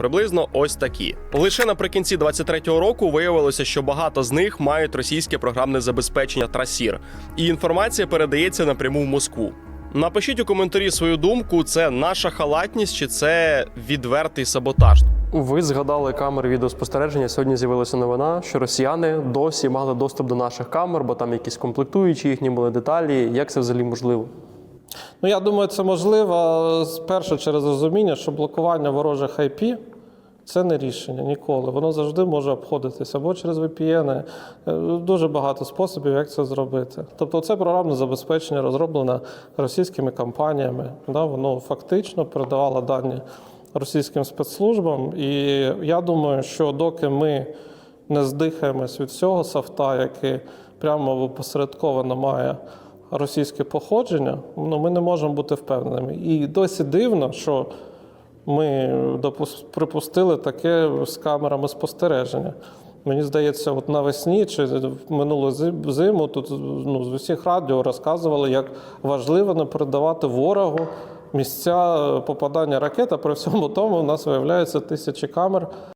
Приблизно ось такі. Лише наприкінці 23-го року виявилося, що багато з них мають російське програмне забезпечення Трасір, і інформація передається напряму в Москву. Напишіть у коментарі свою думку: це наша халатність чи це відвертий саботаж. Ви згадали камери відеоспостереження. Сьогодні з'явилася новина, що росіяни досі мали доступ до наших камер, бо там якісь комплектуючі, їхні були деталі. Як це взагалі можливо? Ну, я думаю, це можливо спершу через розуміння, що блокування ворожих IP це не рішення ніколи. Воно завжди може обходитися або через VPN. Е, Дуже багато способів, як це зробити. Тобто, це програмне забезпечення розроблене російськими компаніями. Да, воно фактично передавало дані російським спецслужбам. І я думаю, що доки ми не здихаємось від цього софта, який прямо або посередковано має російське походження, ну, ми не можемо бути впевненими. І досі дивно, що ми припустили таке з камерами спостереження. Мені здається, от навесні чи минулу зим- зиму тут ну, з усіх радіо розказували, як важливо не передавати ворогу місця попадання ракет, а при всьому тому у нас виявляється тисячі камер